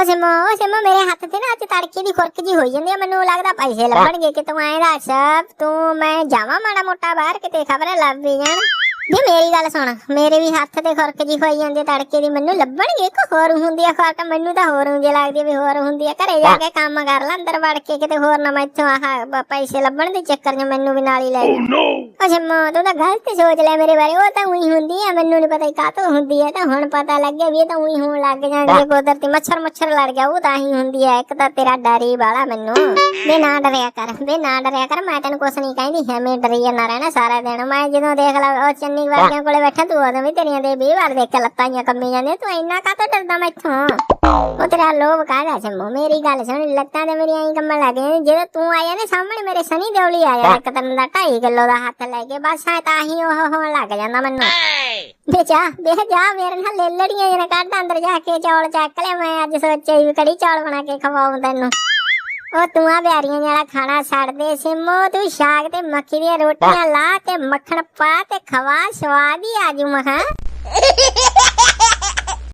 ਉਹ ਸਿਮੋ ਉਹ ਸਿਮੋ ਮੇਰੇ ਹੱਥ ਤੇ ਨਾ ਅੱਜ ਤੜਕੇ ਦੀ ਖੁਰਕ ਜੀ ਹੋਈ ਜਾਂਦੀ ਆ ਮੈਨੂੰ ਲੱਗਦਾ ਪੈਸੇ ਲੱਭਣਗੇ ਕਿ ਤੂੰ ਐਂ ਦੱਸ ਤੂੰ ਮੈਂ ਜਾਵਾਂ ਮਾੜਾ ਮੋਟਾ ਬਾਹਰ ਕਿਤੇ ਖਬਰ ਲੱਭ ਵੀ ਜਾਣ। ਵੀ ਮੇਰੀ ਗੱਲ ਸੁਣ ਮੇਰੇ ਵੀ ਹੱਥ ਤੇ ਖੁਰਕ ਜੀ ਹੋਈ ਜਾਂਦੀ ਤੜਕੇ ਦੀ ਮੈਨੂੰ ਲੱਭਣਗੇ ਕਿ ਹੋਰ ਹੁੰਦੀ ਆ ਖੁਰਕ? ਮੈਨੂੰ ਤਾਂ ਹੋਰ ਉਂਝ ਲੱਗਦੀ ਵੀ ਹੋਰ ਹੁੰਦੀ ਆ। ਘਰੇ ਜਾ ਕੇ ਕੰਮ ਕਰ ਲੈ ਅੰਦਰ ਵੜ ਕੇ ਕਿਤੇ ਹੋਰ ਨਾ ਮੈਥੋਂ ਆਹ ਬ- ਪੈਸੇ ਲੱਭਣ ਦੇ ਚੱਕਰ 'ਚ ਮੈਨੂੰ ਵੀ ਨਾਲ ਹੀ ਲੈ ਜਾ। ਉਹ ਸਿਮੋ ਤੂੰ ਤਾਂ ਗਲਤ ਸੋਚ ਲੈ ਮੇਰੇ ਬਾਰੇ। ਉਹ ਤਾਂ ਉਹੀ ਹੁੰਦੀ ਆ ਮੈਨੂੰ ਨਹੀਂ ਪਤਾ ਕਾਤੋਂ ਹੁੰਦੀ ਹੈ ਤਾਂ ਹੁਣ ਪਤਾ ਲੱਗਿਆ ਵੀ ਇਹ ਤਾਂ ਉਹੀ ਹੋਣ ਲੱਗ ਜਾਂਦੀ ਹੈ ਕੁਦਰਤੀ ਮੱਛਰ ਮੱਛਰ ਲੜ ਗਿਆ ਉਹ ਤਾਂ ਹੀ ਹੁੰਦੀ ਹੈ ਇੱਕ ਤਾਂ ਤੇਰਾ ਡਰੀ ਵਾਲਾ ਮੈਨੂੰ। ਵੇ ਨਾ ਡਰਿਆ ਕਰ ਵੇ ਨਾ ਡਰਿਆ ਕਰ ਮੈਂ ਤੈਨੂੰ ਕੁਛ ਨਹੀਂ ਕਹਿੰਦੀ ਐਵੇਂ ਡਰੀ ਨਾ ਰਹਿਣਾ ਸਾਰਾ ਦਿਨ। ਮੈਂ ਜਦੋਂ ਦੇਖ ਲਾ ਉਹ ਚੰਨੀ ਵਰਗਿਆਂ ਕੋਲੇ ਬੈਠਾ ਤੂੰ ਉਦੋਂ ਵੀ ਤੇਰੀਆਂ ਦੇ 20 ਵਾਰ ਦੇਖ ਕੇ ਲੱਤਾਂ ਜਿਹੀਆਂ ਕੰਮੀ ਜਾਂਦੀਆਂ ਤੂੰ ਇੰਨਾ ਕਾਤੋਂ ਡਰਦਾ ਮੈਥੋਂ? ਉਹ ਤੇਰਾ ਲੋਭ ਕਾਹਦਾ ਸਿਮੋ ਮੇਰੀ ਗੱਲ ਸੁਣ ਲੱਤਾਂ ਤੇ ਮੇਰੀਆਂ ਐਂ ਕੰਮਣ ਲੱਗ ਜਾਂਦੀਆਂ ਜਦੋਂ ਤੂੰ ਆਇਆ ਨੇ ਸਾਹਮਣੇ ਮੇਰੇ ਸਨੀ ਦੇਵਲੀ ਆ ਜਾਣਾ ਇੱਕ ਤਰਨ ਦਾ 2.5 ਕਿਲੋ ਦਾ ਹੱਥ ਲੈ ਕੇ ਬਸ ਐ ਤਾਂ ਹੀ ਉਹ ਹੋਣ ਲੱਗ ਜਾਂਦਾ ਮੈਨੂੰ। ਜਾ ਵੇ ਜਾ ਮੇਰੇ ਨਾਲ ਲੇਲੜੀਆਂ ਜਰਾ ਕੱਢ ਅੰਦਰ ਜਾ ਕੇ ਚੌਲ ਚੱਕ ਲੈ ਮੈਂ ਅੱਜ ਸੋਚਿਆ ਵੀ ਕੜੀ ਚੌਲ ਬਣਾ ਕੇ ਖਵਾਉਂ ਤੈਨੂੰ। ਉਹ ਤੂੰ ਆ ਬਿਆਰੀਆਂ ਜਿਹੜਾ ਖਾਣਾ ਛੱਡ ਦੇ ਸਿਮੋ ਤੂੰ ਸਾਗ ਤੇ ਮੱਕੀ ਦੀਆਂ ਰੋਟੀਆਂ ਲਾ ਤੇ ਮੱਖਣ ਪਾ ਤੇ ਖਵਾ ਸਵਾਦ ਹੀ ਆਜੂ ਮਖਾ।